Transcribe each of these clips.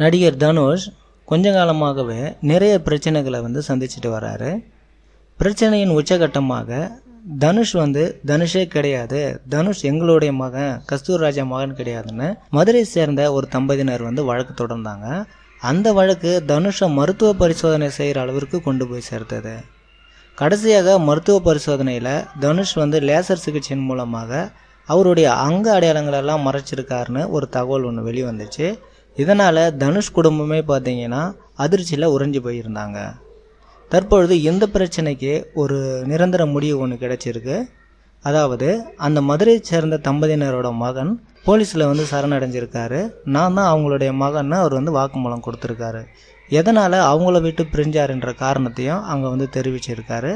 நடிகர் தனுஷ் கொஞ்ச காலமாகவே நிறைய பிரச்சனைகளை வந்து சந்திச்சுட்டு வராரு. பிரச்சனையின் உச்சகட்டமாக தனுஷ் வந்து தனுஷே கிடையாது. தனுஷ் எங்களுடைய மகன் கஸ்தூர் ராஜா மகன் கிடையாதுன்னு மதுரை சேர்ந்த ஒரு தம்பதியினர் வந்து வழக்கு தொடர்ந்தாங்க. அந்த வழக்கு தனுஷை மருத்துவ பரிசோதனை செய்கிற அளவிற்கு கொண்டு போய் சேர்த்தது. கடைசியாக மருத்துவ பரிசோதனையில் தனுஷ் வந்து லேசர் சிகிச்சையின் மூலமாக அவருடைய அங்க அடையாளங்களெல்லாம் மறைச்சிருக்காருன்னு ஒரு தகவல் ஒன்று வெளிவந்துச்சு. இதனால் தனுஷ் குடும்பமே பார்த்தீங்கன்னா அதிர்ச்சியில் உறைஞ்சி போயிருந்தாங்க. தற்பொழுது இந்த பிரச்சனைக்கு ஒரு நிரந்தர முடிவு ஒன்று கிடச்சிருக்கு. அதாவது அந்த மதுரையை சேர்ந்த தம்பதியினரோட மகன் போலீஸில் வந்து சரணடைஞ்சிருக்காரு. நான் தான் அவங்களுடைய மகன்னு அவர் வந்து வாக்குமூலம் கொடுத்துருக்காரு. எதனால் அவங்கள விட்டு பிரிஞ்சாருன்ற காரணத்தையும் அங்கே வந்து தெரிவிச்சிருக்காரு.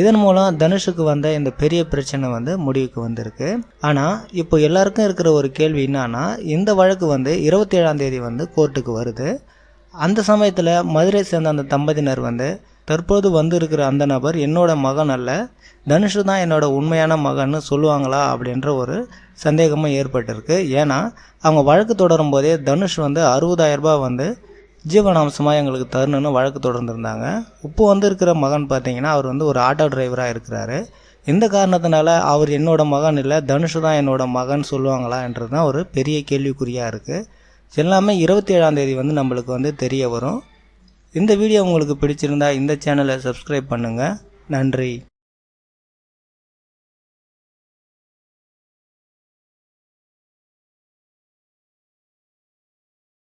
இதன் மூலம் தனுஷுக்கு வந்த இந்த பெரிய பிரச்சனை வந்து முடிவுக்கு வந்திருக்கு. ஆனால் இப்போ எல்லாருக்கும் இருக்கிற ஒரு கேள்வி என்னன்னா இந்த வழக்கு வந்து இருபத்தி ஏழாம் தேதி வந்து கோர்ட்டுக்கு வருது. அந்த சமயத்தில் மதுரை சேர்ந்த அந்த தம்பதியினர் வந்து தற்போது வந்திருக்கிற அந்த நபர் என்னோட மகன் அல்ல. தனுஷு தான் என்னோட உண்மையான மகன்னு சொல்லுவாங்களா அப்படின்ற ஒரு சந்தேகமும் ஏற்பட்டிருக்கு. ஏன்னா அவங்க வழக்கு தொடரும் போதே தனுஷ் வந்து அறுபதாயிரரூபா வந்து ஜீவனாம்சமாக எங்களுக்கு தரணும்னு வழக்கு தொடர்ந்துருந்தாங்க. இப்போ வந்திருக்கிற மகன் பார்த்தீங்கன்னா அவர் வந்து ஒரு ஆட்டோ டிரைவராக இருக்கிறாரு. இந்த காரணத்தினால அவர் என்னோட மகன் இல்லை தனுஷு தான் என்னோட மகன் சொல்லுவாங்களான்றது தான் ஒரு பெரிய கேள்விக்குறியாக இருக்குது எல்லாமே இருபத்தி ஏழாம் தேதி வந்து நம்மளுக்கு வந்து தெரிய வரும். இந்த வீடியோ உங்களுக்கு பிடிச்சிருந்தா இந்த சேனலை சப்ஸ்கிரைப் பண்ணுங்கள் நன்றி.